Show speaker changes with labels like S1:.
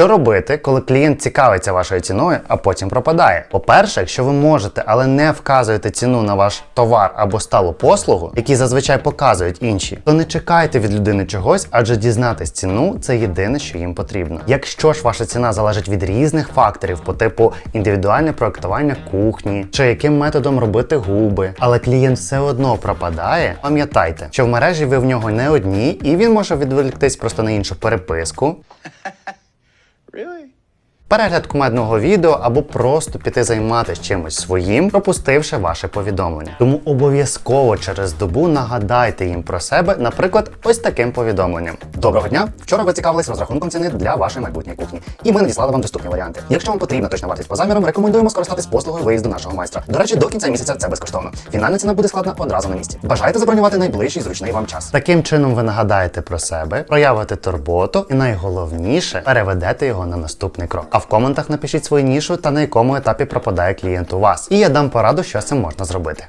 S1: Що робити, коли клієнт цікавиться вашою ціною, а потім пропадає? По-перше, якщо ви можете, але не вказуєте ціну на ваш товар або сталу послугу, які зазвичай показують інші, то не чекайте від людини чогось, адже дізнатись ціну це єдине, що їм потрібно. Якщо ж ваша ціна залежить від різних факторів, по типу індивідуальне проектування кухні чи яким методом робити губи, але клієнт все одно пропадає, пам'ятайте, що в мережі ви в нього не одні, і він може відволіктись просто на іншу переписку. Перегляд кумедного відео або просто піти займатися чимось своїм, пропустивши ваше повідомлення. Тому обов'язково через добу нагадайте їм про себе, наприклад, ось таким повідомленням. Доброго дня! Вчора ви цікавились розрахунком ціни для вашої майбутньої кухні, і ми надіслали вам доступні варіанти. Якщо вам потрібна точна вартість по замірам, рекомендуємо скористатись послугою виїзду нашого майстра. До речі, до кінця місяця це безкоштовно. Фінальна ціна буде складна одразу на місці. Бажаєте забронювати найближчий зручний вам час. Таким чином ви нагадаєте про себе, проявите турботу і найголовніше переведете його на наступний крок. В коментах напишіть свою нішу та на якому етапі пропадає клієнт у вас. І я дам пораду, що цим можна зробити.